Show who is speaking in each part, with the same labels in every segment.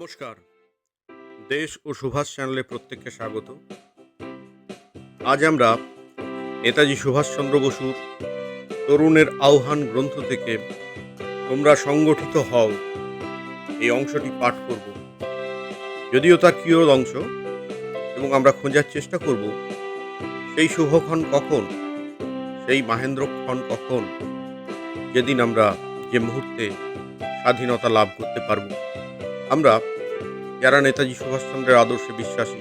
Speaker 1: নমস্কার। দেশ ও সুভাষ চ্যানেলে প্রত্যেককে স্বাগত। আজ আমরা নেতাজি সুভাষচন্দ্র বসুর তরুণের আহ্বান গ্রন্থ থেকে তোমরা সংগঠিত হও, এই অংশটি পাঠ করব। যদিও তার কিয়দ অংশ এবং আমরা খোঁজার চেষ্টা করব, সেই শুভক্ষণ কখন, সেই মাহেন্দ্রক্ষণ কখন, যেদিন আমরা যে মুহূর্তে স্বাধীনতা লাভ করতে পারব। আমরা যারা নেতাজি সুভাষচন্দ্রের আদর্শে বিশ্বাসী,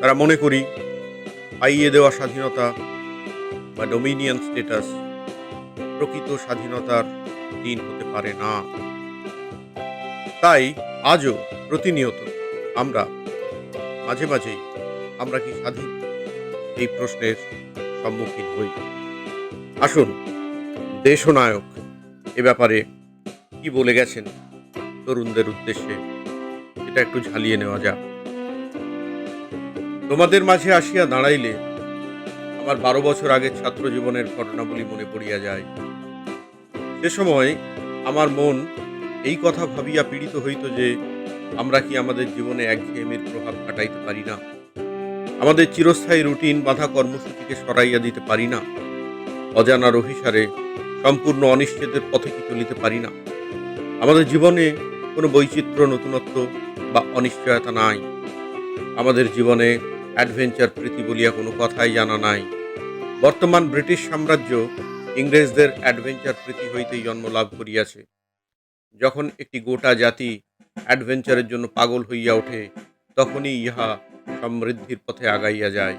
Speaker 1: তারা মনে করি পাইয়ে দেওয়া স্বাধীনতা বা ডোমিনিয়ন স্টেটাস প্রকৃত স্বাধীনতার দিন হতে পারে না। তাই আজও প্রতিনিয়ত আমরা মাঝে মাঝেই আমরা কি স্বাধীন? এই প্রশ্নের সম্মুখীন হই। আসুন দেশনায়ক এ ব্যাপারে কি বলে গেছেন? তরুণদের উদ্দেশ্যে। এটা একটু ঝালিয়ে নেওয়া যাক। তোমাদের মাঝে আসিয়া দাঁড়াইলে আমার বারো বছর আগের ছাত্র জীবনের ঘটনাবলী মনে পড়িয়া যায়। সে সময় আমার মন এই কথা ভাবিয়া পীড়িত হইত যে, আমরা কি আমাদের জীবনে একঘেয়েমির প্রভাব কাটাইতে পারি না? আমাদের চিরস্থায়ী রুটিন বাধা কর্মসূচিকে সরাইয়া দিতে পারি না? অজানার অভিসারে সম্পূর্ণ অনিশ্চিতের পথে কি চলিতে পারি না? আমাদের জীবনে কোনো বৈচিত্র্য, নতুনত্ব বা অনিশ্চয়তা নাই। আমাদের জীবনে অ্যাডভেঞ্চার প্রীতি বলিয়া কোনো কথাই জানা নাই। বর্তমান ব্রিটিশ সাম্রাজ্য ইংরেজদের অ্যাডভেঞ্চার প্রীতি হইতেই জন্ম লাভ করিয়াছে। যখন একটি গোটা জাতি অ্যাডভেঞ্চারের জন্য পাগল হইয়া ওঠে, তখনই ইহা সমৃদ্ধির পথে আগাইয়া যায়।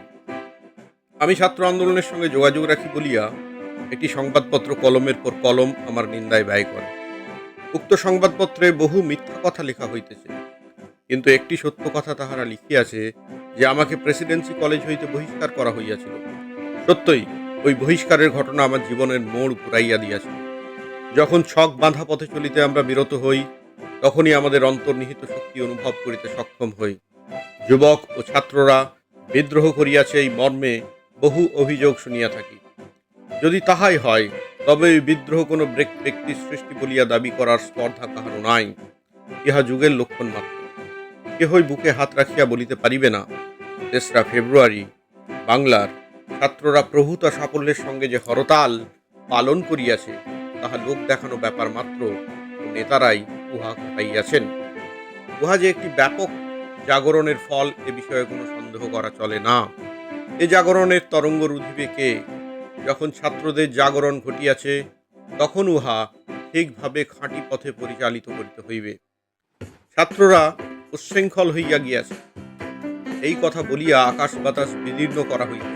Speaker 1: আমি ছাত্র আন্দোলনের সঙ্গে যোগাযোগ রাখি বলিয়া একটি সংবাদপত্র কলমের পর কলম আমার নিন্দায় ব্যয় করে। উক্ত সংবাদপত্রে বহু মিথ্যা কথা লেখা হইতেছে। কিন্তু একটি সত্য কথা তাহারা লিখিয়াছে যে আমাকে প্রেসিডেন্সি কলেজ হইতে বহিষ্কার করা হইয়াছিল। সত্যই, ওই বহিষ্কারের ঘটনা আমার জীবনের মোড় ঘুরাইয়া দিয়াছিল যখন ছক বাঁধা পথে চলিতে আমরা বিরত হই, তখনই আমাদের অন্তর্নিহিত শক্তি অনুভব করিতে সক্ষম হই। যুবক ও ছাত্ররা বিদ্রোহ করিয়াছে এই মর্মে বহু অভিযোগ শুনিয়া থাকি। যদি তাহাই হয় তবে এই বিদ্রোহ কোনো ব্যক্তির সৃষ্টি বলিয়া দাবি করার স্পর্ধা কাহারও নাই। ইহা যুগের লক্ষণ মাত্র। কেহই বুকে হাত রাখিয়া বলিতে পারিবে না, তেসরা ফেব্রুয়ারি, বাংলার ছাত্ররা প্রভূত সাফল্যের সঙ্গে যে হরতাল পালন করিয়াছে, তাহা লোক দেখানো ব্যাপার মাত্র নেতারাই উহা ঘটাইয়াছেন উহা যে একটি ব্যাপক জাগরণের ফল, এ বিষয়ে কোনো সন্দেহ করা চলে না। এ জাগরণের তরঙ্গ রুধিবে কে যখন ছাত্রদের জাগরণ ঘটিয়াছে, তখন উহা ঠিকভাবে খাঁটি পথে পরিচালিত করিতে হইবে। ছাত্ররা উচ্ছৃঙ্খল হইয়া গিয়াছে। এই কথা বলিয়া আকাশ বাতাস বিদীর্ণ করা হইবে।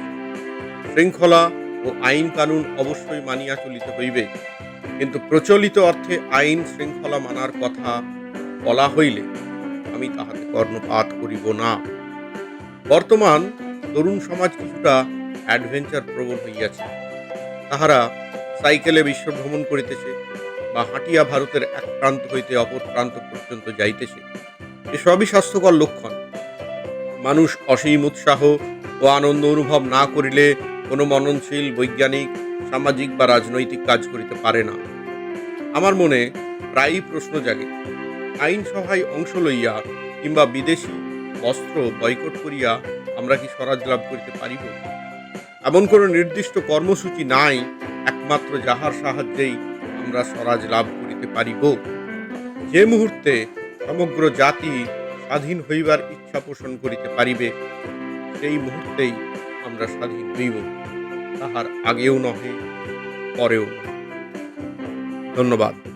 Speaker 1: শৃঙ্খলা ও আইন কানুন অবশ্যই মানিয়া চলিতে হইবে। কিন্তু প্রচলিত অর্থে আইন শৃঙ্খলা মানার কথা বলা হইলে আমি তাহাতে কর্ণপাত করিব না। বর্তমান তরুণ সমাজ কিছুটা অ্যাডভেঞ্চার প্রবণ হইয়াছে। তাহারা সাইকেলে বিশ্ব ভ্রমণ করিতেছে বা হাঁটিয়া ভারতের এক প্রান্ত হইতে অপর প্রান্ত পর্যন্ত যাইতেছে। এসবই স্বাস্থ্যকর লক্ষণ। মানুষ অসীম উৎসাহ ও আনন্দ অনুভব না করিলে কোনো মননশীল, বৈজ্ঞানিক, সামাজিক বা রাজনৈতিক কাজ করিতে পারে না। আমার মনে প্রায়ই প্রশ্ন জাগে আইনসভায় অংশ লইয়া কিংবা বিদেশি বস্ত্র বয়কট করিয়া আমরা কি স্বরাজ লাভ করিতে পারিব? এমন কোনো নির্দিষ্ট কর্মসূচি নাই, একমাত্র যাহার সাহায্যেই আমরা স্বরাজ লাভ করিতে পারিব। যে মুহূর্তে সমগ্র জাতি স্বাধীন হইবার ইচ্ছা পোষণ করিতে পারিবে, সেই মুহূর্তেই আমরা স্বাধীন হইব। তাহার আগেও নহে, পরেও ধন্যবাদ।